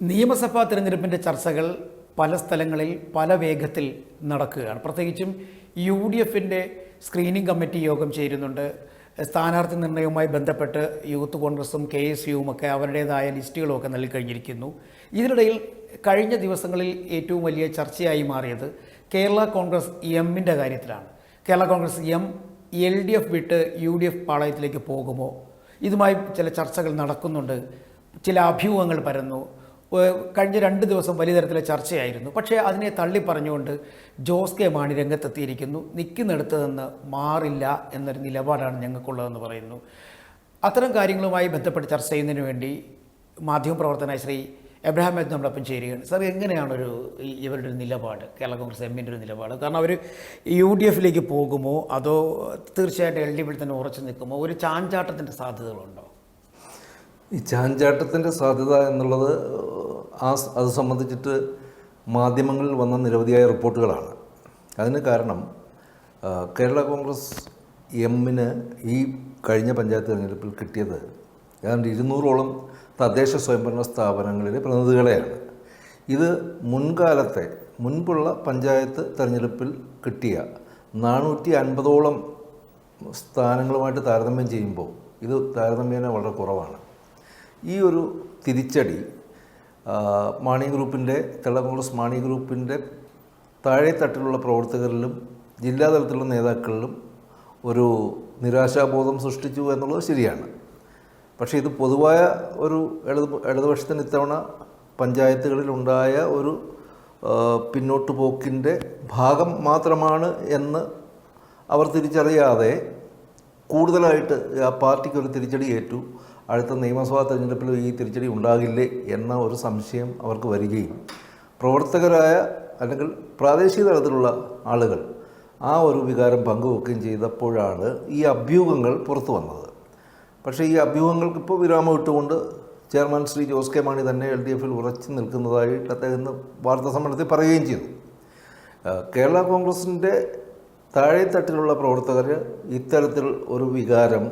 നിയമസഭാ തിരഞ്ഞെടുപ്പിന്റെ ചർച്ചകൾ പല സ്ഥലങ്ങളിൽ പല വേഗത്തിൽ നടക്കുകയാണ്. പ്രത്യേകിച്ചും യു ഡി എഫിന്റെ സ്ക്രീനിംഗ് കമ്മിറ്റി യോഗം ചേരുന്നുണ്ട്. സ്ഥാനാർത്ഥി നിർണയവുമായി ബന്ധപ്പെട്ട് യൂത്ത് കോൺഗ്രസും കെ എസ് യുവും ഒക്കെ അവരുടേതായ ലിസ്റ്റുകളൊക്കെ നൽകിക്കഴിഞ്ഞിരിക്കുന്നു. ഇതിനിടയിൽ കഴിഞ്ഞ ദിവസങ്ങളിൽ ഏറ്റവും വലിയ ചർച്ചയായി മാറിയത് കേരള കോൺഗ്രസ് എമ്മിന്റെ കാര്യത്തിലാണ്. Kerala Congress M L D F വിട്ട് യു ഡി എഫ് പാളയത്തിലേക്ക് പോകുമോ? ഇതുമായി ചില ചർച്ചകൾ നടക്കുന്നുണ്ട്. ചില അഭ്യൂഹങ്ങൾ പരന്നു. കഴിഞ്ഞ രണ്ട് ദിവസം വലിയ തരത്തിലെ ചർച്ചയായിരുന്നു. പക്ഷേ അതിനെ തള്ളി പറഞ്ഞുകൊണ്ട് ജോസ് കെ മാണി രംഗത്തെത്തിയിരിക്കുന്നു. നിൽക്കുന്നിടത്ത് നിന്ന് മാറില്ല എന്നൊരു നിലപാടാണ് ഞങ്ങൾക്കുള്ളതെന്ന് പറയുന്നു. അത്തരം കാര്യങ്ങളുമായി ബന്ധപ്പെട്ട് ചർച്ച ചെയ്യുന്നതിന് വേണ്ടി മാധ്യമപ്രവർത്തനായ ശ്രീ എബ്രഹാം മേത്ത് നമ്മളൊപ്പം ചേരുകയാണ്. സാർ എങ്ങനെയാണൊരു ഇവരുടെ ഒരു നിലപാട്? കേരള കോൺഗ്രസ് എമ്മിന്റെ ഒരു നിലപാട്? കാരണം അവർ യു ഡി എഫിലേക്ക് പോകുമോ? അതോ തീർച്ചയായിട്ടും എൽ ഡി എഫിൽ തന്നെ ഉറച്ചു നിൽക്കുമോ? ഒരു ചാഞ്ചാട്ടത്തിന്റെ സാധ്യതകളുണ്ടോ? ഈ ചാഞ്ചാട്ടത്തിന്റെ സാധ്യത എന്നുള്ളത് ആ അത് സംബന്ധിച്ചിട്ട് മാധ്യമങ്ങളിൽ വന്ന നിരവധിയായ റിപ്പോർട്ടുകളാണ്. അതിന് കാരണം കേരള കോൺഗ്രസ് എമ്മിന് ഈ കഴിഞ്ഞ പഞ്ചായത്ത് തിരഞ്ഞെടുപ്പിൽ കിട്ടിയത് ഏതാണ്ട് ഇരുന്നൂറോളം തദ്ദേശ സ്വയംഭരണ സ്ഥാപനങ്ങളിലെ പ്രതിനിധികളെയാണ്. ഇത് മുൻകാലത്തെ മുൻപുള്ള പഞ്ചായത്ത് തിരഞ്ഞെടുപ്പിൽ കിട്ടിയ നാനൂറ്റി അൻപതോളം സ്ഥാനങ്ങളുമായിട്ട് താരതമ്യം ചെയ്യുമ്പോൾ ഇത് താരതമ്യേന വളരെ കുറവാണ്. ഈ ഒരു തിരിച്ചടി മാണി ഗ്രൂപ്പിന്റെ കേരള കോൺഗ്രസ് മാണി ഗ്രൂപ്പിന്റെ താഴെത്തട്ടിലുള്ള പ്രവർത്തകരിലും ജില്ലാ തലത്തിലുള്ള നേതാക്കളിലും ഒരു നിരാശാബോധം സൃഷ്ടിച്ചു എന്നുള്ളത് ശരിയാണ്. പക്ഷേ ഇത് പൊതുവായ ഒരു ഇടത് ഇടതുപക്ഷത്തിന് ഇത്തവണ പഞ്ചായത്തുകളിലുണ്ടായ ഒരു പിന്നോട്ടു പോക്കിന്റെ ഭാഗം മാത്രമാണ് എന്ന് അവർ തിരിച്ചറിയാതെ കൂടുതലായിട്ട് ആ പാർട്ടിക്ക് ഒരു തിരിച്ചടി ഏറ്റു. അടുത്ത നിയമസഭാ തെരഞ്ഞെടുപ്പിൽ ഈ തിരിച്ചടി ഉണ്ടാകില്ലേ എന്ന ഒരു സംശയം അവർക്ക് വരികയും പ്രവർത്തകരായ അല്ലെങ്കിൽ പ്രാദേശിക തലത്തിലുള്ള ആളുകൾ ആ ഒരു വികാരം പങ്കുവെക്കുകയും ചെയ്തപ്പോഴാണ് ഈ അഭ്യൂഹങ്ങൾ പുറത്തു വന്നത്. പക്ഷേ ഈ അഭ്യൂഹങ്ങൾക്ക് ഇപ്പോൾ വിരാമം ഇട്ടുകൊണ്ട് ചെയർമാൻ ശ്രീ ജോസ് കെ മാണി തന്നെ എൽ ഡി എഫിൽ ഉറച്ചു നിൽക്കുന്നതായിട്ട് അദ്ദേഹം വാർത്താ സമ്മേളനത്തിൽ പറയുകയും ചെയ്തു. കേരള കോൺഗ്രസിന്റെ താഴെത്തട്ടിലുള്ള പ്രവർത്തകർ ഇത്തരത്തിൽ ഒരു വികാരം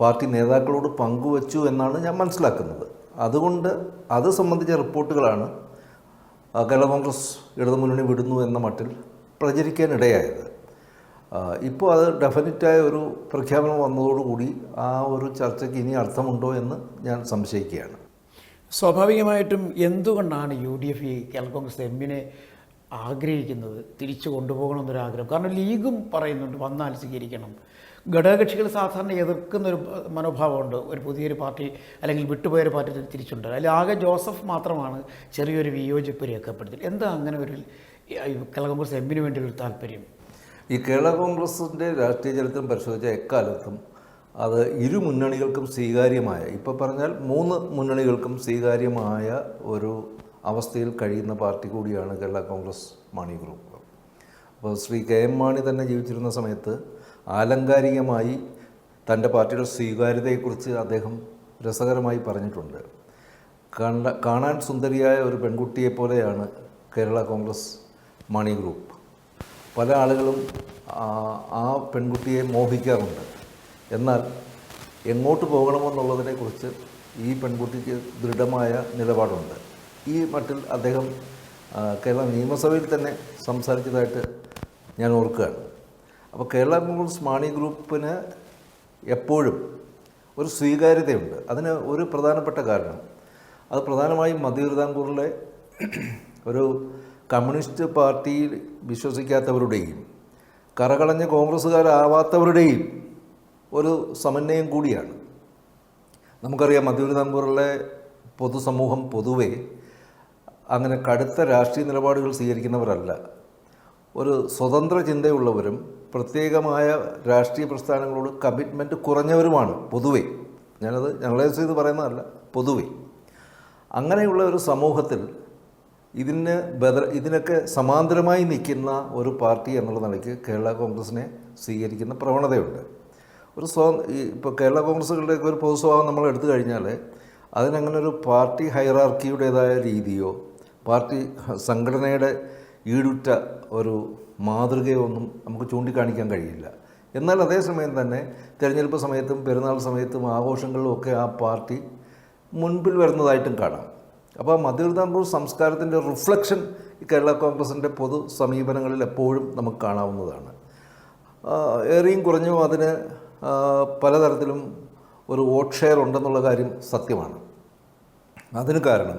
പാർട്ടി നേതാക്കളോട് പങ്കുവച്ചു എന്നാണ് ഞാൻ മനസ്സിലാക്കുന്നത്. അതുകൊണ്ട് അത് സംബന്ധിച്ച റിപ്പോർട്ടുകളാണ് കേരള കോൺഗ്രസ് ഇടതുമുന്നണി വിടുന്നു എന്ന മട്ടിൽ പ്രചരിക്കാനിടയായത്. ഇപ്പോൾ അത് ഡെഫിനറ്റായ ഒരു പ്രഖ്യാപനം വന്നതോടുകൂടി ആ ഒരു ചർച്ചയ്ക്ക് ഇനി അർത്ഥമുണ്ടോ എന്ന് ഞാൻ സംശയിക്കുകയാണ്. സ്വാഭാവികമായിട്ടും എന്തുകൊണ്ടാണ് യു ഡി എഫ് ഈ കേരള കോൺഗ്രസ് എമ്മിനെ ആഗ്രഹിക്കുന്നത്? തിരിച്ചു കൊണ്ടുപോകണമെന്നൊരു ആഗ്രഹം കാരണം ലീഗും പറയുന്നുണ്ട് വന്നാൽ സ്വീകരിക്കണം. ഘടകകക്ഷികൾ സാധാരണ എതിർക്കുന്ന ഒരു മനോഭാവമുണ്ട്. ഒരു പുതിയൊരു പാർട്ടി അല്ലെങ്കിൽ വിട്ടുപോയൊരു പാർട്ടി തിരിച്ചുണ്ട്. അതിൽ ആകെ ജോസഫ് മാത്രമാണ് ചെറിയൊരു വിയോജിപ്പ് രേഖപ്പെടുത്തി എന്താ അങ്ങനെ ഒരു കേരള കോൺഗ്രസ് എമ്മിന് വേണ്ടി ഒരു താല്പര്യം? ഈ കേരള കോൺഗ്രസിന്റെ രാഷ്ട്രീയ ചരിത്രം പരിശോധിച്ച എക്കാലത്തും അത് ഇരു മുന്നണികൾക്കും സ്വീകാര്യമായ ഇപ്പോൾ പറഞ്ഞാൽ മൂന്ന് മുന്നണികൾക്കും സ്വീകാര്യമായ ഒരു അവസ്ഥയിൽ കഴിയുന്ന പാർട്ടി കൂടിയാണ് കേരള കോൺഗ്രസ് മാണി ഗ്രൂപ്പ്. അപ്പോൾ ശ്രീ കെ എം മാണി തന്നെ ജീവിച്ചിരുന്ന സമയത്ത് ആലങ്കാരികമായി തന്റെ പാർട്ടിയുടെ സ്വീകാര്യതയെക്കുറിച്ച് അദ്ദേഹം രസകരമായി പറഞ്ഞിട്ടുണ്ട്. കണ്ട കാണാൻ സുന്ദരിയായ ഒരു പെൺകുട്ടിയെ പോലെയാണ് കേരള കോൺഗ്രസ് മണി ഗ്രൂപ്പ്. പല ആളുകളും ആ പെൺകുട്ടിയെ മോഹിക്കാറുണ്ട്. എന്നാൽ എങ്ങോട്ട് പോകണമെന്നുള്ളതിനെക്കുറിച്ച് ഈ പെൺകുട്ടിക്ക് ദൃഢമായ നിലപാടുണ്ട്. ഈ മട്ടിൽ അദ്ദേഹം കേരള നിയമസഭയിൽ തന്നെ സംസാരിച്ചതായിട്ട് ഞാൻ ഓർക്കുകയാണ്. അപ്പോൾ കേരള കോൺഗ്രസ് മാണി ഗ്രൂപ്പിന് എപ്പോഴും ഒരു സ്വീകാര്യതയുണ്ട്. അതിന് ഒരു പ്രധാനപ്പെട്ട കാരണം അത് പ്രധാനമായും മധ്യതിരുവിതാംകൂറിലെ ഒരു കമ്മ്യൂണിസ്റ്റ് പാർട്ടിയിൽ വിശ്വസിക്കാത്തവരുടെയും കറകളഞ്ഞ കോൺഗ്രസ്സുകാരാവാത്തവരുടെയും ഒരു സമന്വയം കൂടിയാണ്. നമുക്കറിയാം മധ്യതിരുവിതാംകൂറിലെ പൊതുസമൂഹം പൊതുവെ അങ്ങനെ കടുത്ത രാഷ്ട്രീയ നിലപാടുകൾ സ്വീകരിക്കുന്നവരല്ല. ഒരു സ്വതന്ത്ര ചിന്തയുള്ളവരും പ്രത്യേകമായ രാഷ്ട്രീയ പ്രസ്ഥാനങ്ങളോട് കമ്മിറ്റ്മെന്റ് കുറഞ്ഞവരുമാണ് പൊതുവെ. ഞാനത് ജനറലൈസ് ചെയ്ത് പറയുന്നതല്ല പൊതുവെ. അങ്ങനെയുള്ള ഒരു സമൂഹത്തിൽ ഇതിന് ബദ ഇതിനൊക്കെ സമാന്തരമായി നിൽക്കുന്ന ഒരു പാർട്ടി എന്നുള്ള നിലയ്ക്ക് കേരള കോൺഗ്രസിനെ സ്വീകരിക്കുന്ന പ്രവണതയുണ്ട്. ഒരു സ്വ ഇപ്പോൾ കേരള കോൺഗ്രസുകളുടെയൊക്കെ ഒരു പൊതു സ്വഭാവം നമ്മൾ എടുത്തു കഴിഞ്ഞാൽ അതിനങ്ങനെ ഒരു പാർട്ടി ഹൈറാർക്കിയുടേതായ രീതിയോ പാർട്ടി സംഘടനയുടെ ഈടുറ്റ ഒരു മാതൃകയൊന്നും നമുക്ക് ചൂണ്ടിക്കാണിക്കാൻ കഴിയില്ല. എന്നാൽ അതേസമയം തന്നെ തിരഞ്ഞെടുപ്പ് സമയത്തും പെരുന്നാൾ സമയത്തും ആഘോഷങ്ങളിലും ഒക്കെ ആ പാർട്ടി മുൻപിൽ വരുന്നതായിട്ടും കാണാം. അപ്പോൾ മധ്യവിതാംകൂർ സംസ്കാരത്തിന്റെ റിഫ്ലക്ഷൻ കേരള കോൺഗ്രസിന്റെ പൊതു സമീപനങ്ങളിൽ എപ്പോഴും നമുക്ക് കാണാവുന്നതാണ്. ഏറെയും കുറഞ്ഞും അതിന് പലതരത്തിലും ഒരു വോട്ട് ഷെയർ ഉണ്ടെന്നുള്ള കാര്യം സത്യമാണ്. അതിന് കാരണം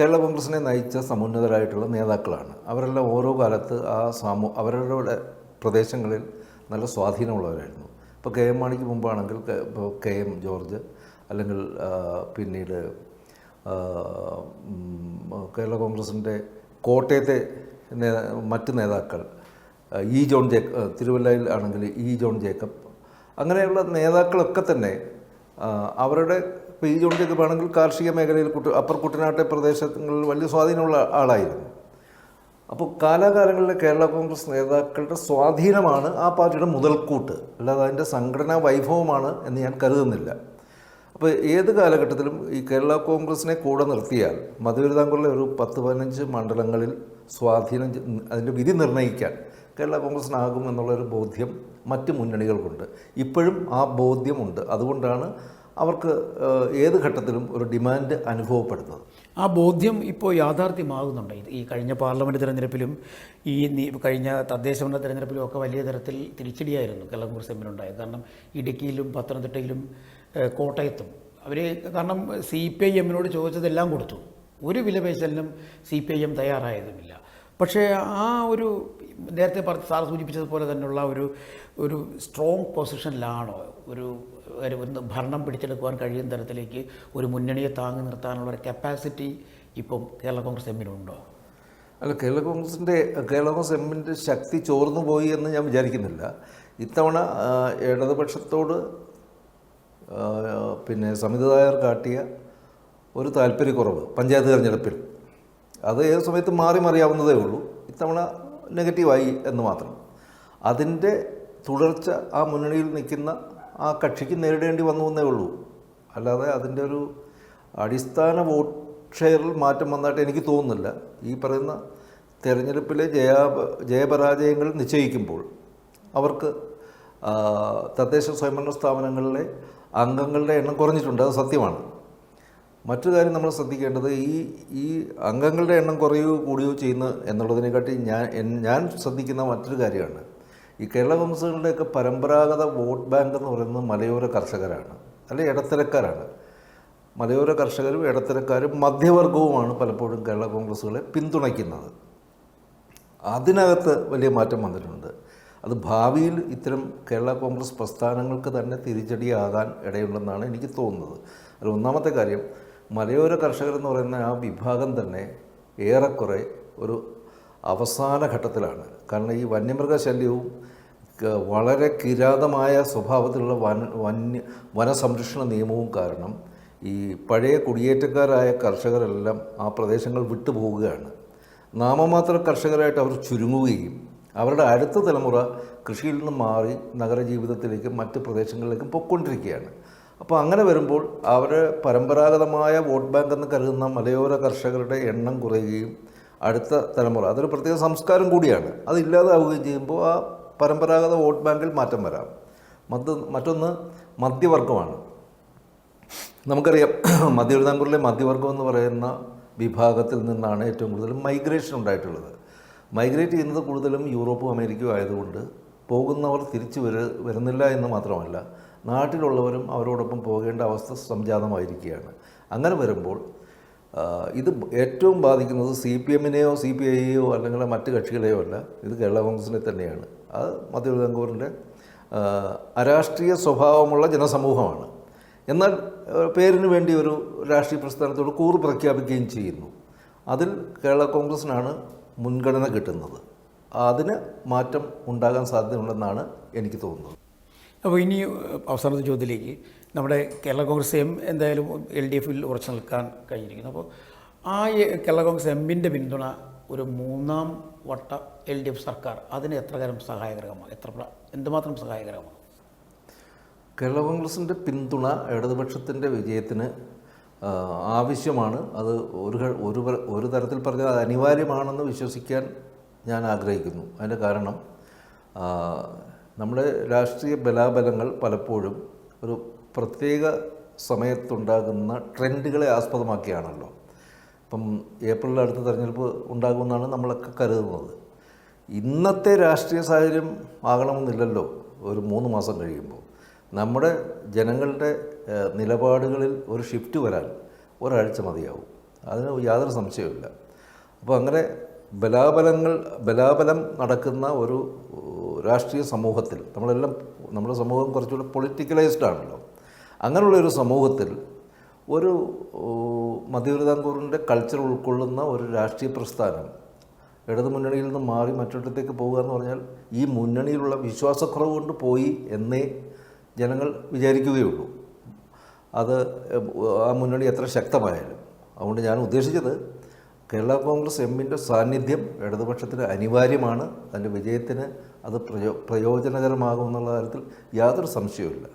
കേരള കോൺഗ്രസിനെ നയിച്ച സമുന്നതരായിട്ടുള്ള നേതാക്കളാണ്. അവരെല്ലാം ഓരോ കാലത്ത് ആ സമൂ അവരുടെ പ്രദേശങ്ങളിൽ നല്ല സ്വാധീനമുള്ളവരായിരുന്നു. ഇപ്പോൾ കെ എം മാണിക്ക് മുമ്പാണെങ്കിൽ കെ- എം ജോർജ് അല്ലെങ്കിൽ പിന്നീട് കേരള കോൺഗ്രസിന്റെ കോട്ടയത്തെ മറ്റ് നേതാക്കൾ ഇ ജോൺ ജേക്കബ് തിരുവല്ലയിൽ ആണെങ്കിൽ ഇ ജോൺ ജേക്കബ് അങ്ങനെയുള്ള നേതാക്കളൊക്കെ തന്നെ അവരുടെ ഇപ്പോൾ ഈ ജോൺ ജേക്കബ് കാർഷിക മേഖലയിൽ കുട്ട അപ്പർ കുട്ടനാട്ടെ പ്രദേശങ്ങളിൽ വലിയ സ്വാധീനമുള്ള ആളായിരുന്നു. അപ്പോൾ കാലാകാലങ്ങളിലെ കേരള കോൺഗ്രസ് നേതാക്കളുടെ സ്വാധീനമാണ് ആ പാർട്ടിയുടെ മുതൽക്കൂട്ട്. അല്ലാതെ അതിന്റെ സംഘടനാ വൈഭവമാണ് എന്ന് ഞാൻ കരുതുന്നില്ല. അപ്പോൾ ഏത് കാലഘട്ടത്തിലും ഈ കേരള കോൺഗ്രസിനെ കൂടെ നിർത്തിയാൽ മധുരിതാംകൂറിലെ ഒരു പത്ത് പതിനഞ്ച് മണ്ഡലങ്ങളിൽ സ്വാധീനം അതിന്റെ വിധി നിർണയിക്കാൻ കേരള കോൺഗ്രസിനാകും എന്നുള്ളൊരു ബോധ്യം മറ്റ് മുന്നണികൾക്കുണ്ട്. ഇപ്പോഴും ആ ബോധ്യമുണ്ട്. അതുകൊണ്ടാണ് അവർക്ക് ഏത് ഘട്ടത്തിലും ഒരു ഡിമാൻഡ് അനുഭവപ്പെടുന്നത്. ആ ബോധ്യം ഇപ്പോൾ യാഥാർത്ഥ്യമാകുന്നുണ്ട്. ഈ കഴിഞ്ഞ പാർലമെന്റ് തിരഞ്ഞെടുപ്പിലും ഈ കഴിഞ്ഞ തദ്ദേശ ഭരണ തിരഞ്ഞെടുപ്പിലും ഒക്കെ വലിയ തരത്തിൽ തിരിച്ചടിയായിരുന്നു കേരള കോൺഗ്രസ് എമ്മിനുണ്ടായത് കാരണം ഇടുക്കിയിലും പത്തനംതിട്ടയിലും കോട്ടയത്തും. അവർ കാരണം സി പി ഐ എമ്മിനോട് ചോദിച്ചതെല്ലാം കൊടുത്തു. ഒരു വിലപേശലിനും സി പി ഐ എം തയ്യാറായതുമില്ല. പക്ഷേ ആ ഒരു നേരത്തെ പറഞ്ഞ സാർ സൂചിപ്പിച്ചതുപോലെ തന്നെയുള്ള ഒരു ഒരു സ്ട്രോങ് പൊസിഷനിലാണോ ഒരു ഒരു ഭരണം പിടിച്ചെടുക്കുവാൻ കഴിയുന്ന തരത്തിലേക്ക് ഒരു മുന്നണിയെ താങ്ങി നിർത്താനുള്ള ഒരു കപ്പാസിറ്റി ഇപ്പം കേരള കോൺഗ്രസ് എമ്മിനുണ്ടോ? അല്ല കേരള കോൺഗ്രസിന്റെ കേരള കോൺഗ്രസ് എമ്മിന്റെ ശക്തി ചോർന്നു പോയി എന്ന് ഞാൻ വിചാരിക്കുന്നില്ല. ഇത്തവണ ഇടതുപക്ഷത്തോട് പിന്നെ സമിതിദായർ കാട്ടിയ ഒരു താല്പര്യക്കുറവ് പഞ്ചായത്ത് തിരഞ്ഞെടുപ്പിൽ. അത് ഏത് സമയത്തും മാറി മറിയാവുന്നതേ ഉള്ളൂ. ഇത്തവണ നെഗറ്റീവായി എന്ന് മാത്രം. അതിന്റെ തുടർച്ച ആ മുന്നണിയിൽ നിൽക്കുന്ന ആ കക്ഷിക്ക് നേരിടേണ്ടി വന്നു എന്നേ ഉള്ളൂ. അല്ലാതെ അതിന്റെ ഒരു അടിസ്ഥാന വോട്ട് ഷെയറിൽ മാറ്റം വന്നതായിട്ട് എനിക്ക് തോന്നുന്നില്ല. ഈ പറയുന്ന തെരഞ്ഞെടുപ്പിലെ ജയ ജയപരാജയങ്ങൾ നിശ്ചയിക്കുമ്പോൾ അവർക്ക് തദ്ദേശ സ്വയംഭരണ സ്ഥാപനങ്ങളിലെ അംഗങ്ങളുടെ എണ്ണം കുറഞ്ഞിട്ടുണ്ട്. അത് സത്യമാണ്. മറ്റൊരു കാര്യം നമ്മൾ ശ്രദ്ധിക്കേണ്ടത് ഈ ഈ അംഗങ്ങളുടെ എണ്ണം കുറയുകയോ കൂടിയോ ചെയ്യുന്നു എന്നുള്ളതിനെക്കാട്ടി ഞാൻ ഞാൻ ശ്രദ്ധിക്കുന്ന മറ്റൊരു കാര്യമാണ്. ഈ കേരള കോൺഗ്രസുകളുടെയൊക്കെ പരമ്പരാഗത വോട്ട് ബാങ്ക് എന്ന് പറയുന്നത് മലയോര കർഷകരാണ് അല്ലെ ഇടത്തരക്കാരാണ്. മലയോര കർഷകരും ഇടത്തരക്കാരും മധ്യവർഗവുമാണ് പലപ്പോഴും കേരള കോൺഗ്രസുകളെ പിന്തുണയ്ക്കുന്നത്. അതിനകത്ത് വലിയ മാറ്റം വന്നിട്ടുണ്ട്. അത് ഭാവിയിൽ ഇത്തരം കേരള കോൺഗ്രസ് പ്രസ്ഥാനങ്ങൾക്ക് തന്നെ തിരിച്ചടിയാകാൻ ഇടയുണ്ടെന്നാണ് എനിക്ക് തോന്നുന്നത്. അതിൽ ഒന്നാമത്തെ കാര്യം മലയോര കർഷകരെന്ന് പറയുന്ന ആ വിഭാഗം തന്നെ ഏറെക്കുറെ ഒരു അവസാന ഘട്ടത്തിലാണ്. കാരണം ഈ വന്യമൃഗശല്യവും വളരെ കിരാതമായ സ്വഭാവത്തിലുള്ള വന വന്യ വനസംരക്ഷണ നിയമവും കാരണം ഈ പഴയ കുടിയേറ്റക്കാരായ കർഷകരെല്ലാം ആ പ്രദേശങ്ങൾ വിട്ടുപോവുകയാണ് നാമമാത്ര കർഷകരായിട്ട് അവർ ചുരുങ്ങുകയും അവരുടെ അടുത്ത തലമുറ കൃഷിയിൽ നിന്ന് മാറി നഗരജീവിതത്തിലേക്കും മറ്റ് പ്രദേശങ്ങളിലേക്കും പൊയ്ക്കൊണ്ടിരിക്കുകയാണ്. അപ്പോൾ അങ്ങനെ വരുമ്പോൾ അവർ പരമ്പരാഗതമായ വോട്ട് ബാങ്ക് എന്ന് കരുതുന്ന മലയോര കർഷകരുടെ എണ്ണം കുറയുകയും അടുത്ത തലമുറ. അതൊരു പ്രത്യേക സംസ്കാരം കൂടിയാണ്. അതില്ലാതാവുകയും ചെയ്യുമ്പോൾ ആ പരമ്പരാഗത വോട്ട് ബാങ്കിൽ മാറ്റം വരാം. മദ് മറ്റൊന്ന് മധ്യവർഗമാണ് നമുക്കറിയാം മധ്യതിരുവിതാംകൂറിലെ മധ്യവർഗം എന്ന് പറയുന്ന വിഭാഗത്തിൽ നിന്നാണ് ഏറ്റവും കൂടുതൽ മൈഗ്രേഷൻ ഉണ്ടായിട്ടുള്ളത്. മൈഗ്രേറ്റ് ചെയ്യുന്നത് കൂടുതലും യൂറോപ്പും അമേരിക്കയും ആയതുകൊണ്ട് പോകുന്നവർ തിരിച്ചു വര വരുന്നില്ല എന്ന് മാത്രമല്ല നാട്ടിലുള്ളവരും അവരോടൊപ്പം പോകേണ്ട അവസ്ഥ സംജാതമായിരിക്കുകയാണ്. അങ്ങനെ വരുമ്പോൾ ഇത് ഏറ്റവും ബാധിക്കുന്നത് സി പി എമ്മിനെയോ സി പി ഐയെയോ അല്ലെങ്കിൽ മറ്റ് കക്ഷികളെയോ അല്ല. ഇത് കേരള കോൺഗ്രസിനെ തന്നെയാണ്. അത് മധ്യതിരുവിതാംകൂറിന്റെ അരാഷ്ട്രീയ സ്വഭാവമുള്ള ജനസമൂഹമാണ്. എന്നാൽ പേരിന് വേണ്ടി ഒരു രാഷ്ട്രീയ പ്രസ്ഥാനത്തോട് കൂറ് പ്രഖ്യാപിക്കുകയും ചെയ്യുന്നു. അതിൽ കേരള കോൺഗ്രസിനാണ് മുൻഗണന കിട്ടുന്നത്. അതിന് മാറ്റം ഉണ്ടാകാൻ സാധ്യതയുണ്ടെന്നാണ് എനിക്ക് തോന്നുന്നത്. അപ്പോൾ ഇനി അവസാനത്തെ ചോദ്യത്തിലേക്ക്. നമ്മുടെ കേരള കോൺഗ്രസ് എം എന്തായാലും എൽ ഡി എഫിൽ ഉറച്ചു നിൽക്കാൻ കഴിഞ്ഞിരിക്കുന്നു. അപ്പോൾ ആ കേരള കോൺഗ്രസ് എമ്മിന്റെ പിന്തുണ ഒരു മൂന്നാം വട്ട എൽ ഡി എഫ് സർക്കാർ അതിന് എത്ര കാലം സഹായകരമാണ്? എത്ര എന്തുമാത്രം സഹായകരമാണ്? കേരള കോൺഗ്രസിന്റെ പിന്തുണ ഇടതുപക്ഷത്തിന്റെ വിജയത്തിന് ആവശ്യമാണ്. അത് ഒരു ഒരു ഒരു തരത്തിൽ പറഞ്ഞാൽ അത് അനിവാര്യമാണെന്ന് വിശ്വസിക്കാൻ ഞാൻ ആഗ്രഹിക്കുന്നു. അതിന്റെ കാരണം നമ്മുടെ രാഷ്ട്രീയ ബലാബലങ്ങൾ പലപ്പോഴും ഒരു പ്രത്യേക സമയത്തുണ്ടാകുന്ന ട്രെൻഡുകളെ ആസ്പദമാക്കിയാണല്ലോ. ഇപ്പം ഏപ്രിലിൽ അടുത്ത തെരഞ്ഞെടുപ്പ് ഉണ്ടാകുമെന്നാണ് നമ്മളൊക്കെ കരുതുന്നത്. ഇന്നത്തെ രാഷ്ട്രീയ സാഹചര്യം ആകണമെന്നില്ലല്ലോ ഒരു മൂന്ന് മാസം കഴിയുമ്പോൾ. നമ്മുടെ ജനങ്ങളുടെ നിലപാടുകളിൽ ഒരു ഷിഫ്റ്റ് വരാൻ ഒരാഴ്ച മതിയാവും. അതിന് യാതൊരു സംശയവുമില്ല അപ്പോൾ അങ്ങനെ ബലാബലങ്ങൾ ബലാബലം നടക്കുന്ന ഒരു രാഷ്ട്രീയ സമൂഹത്തിൽ നമ്മളെല്ലാം നമ്മുടെ സമൂഹം കുറച്ചുകൂടെ പൊളിറ്റിക്കലൈസ്ഡ് ആണല്ലോ. അങ്ങനെയുള്ള ഒരു സമൂഹത്തിൽ ഒരു ഏഹ്, കൾച്ചർ ഉൾക്കൊള്ളുന്ന ഒരു രാഷ്ട്രീയ പ്രസ്ഥാനം ഇടതു മുന്നണിയിൽ നിന്ന് മാറി മറ്റൊരിടത്തേക്ക് പോകുക എന്ന് പറഞ്ഞാൽ ഈ മുന്നണിയിലുള്ള വിശ്വാസക്കുറവ് കൊണ്ട് പോയി എന്നേ ജനങ്ങൾ വിചാരിക്കുകയുള്ളൂ അത് ആ മുന്നണി എത്ര ശക്തമായാലും. അതുകൊണ്ട് ഞാൻ ഉദ്ദേശിച്ചത് കേരള കോൺഗ്രസ് എമ്മിന്റെ സാന്നിധ്യം ഇടതുപക്ഷത്തിന് അനിവാര്യമാണ്. അതിന്റെ വിജയത്തിന് അത് പ്രയോ പ്രയോജനകരമാകുമെന്നുള്ള കാര്യത്തിൽ യാതൊരു സംശയവുമില്ല.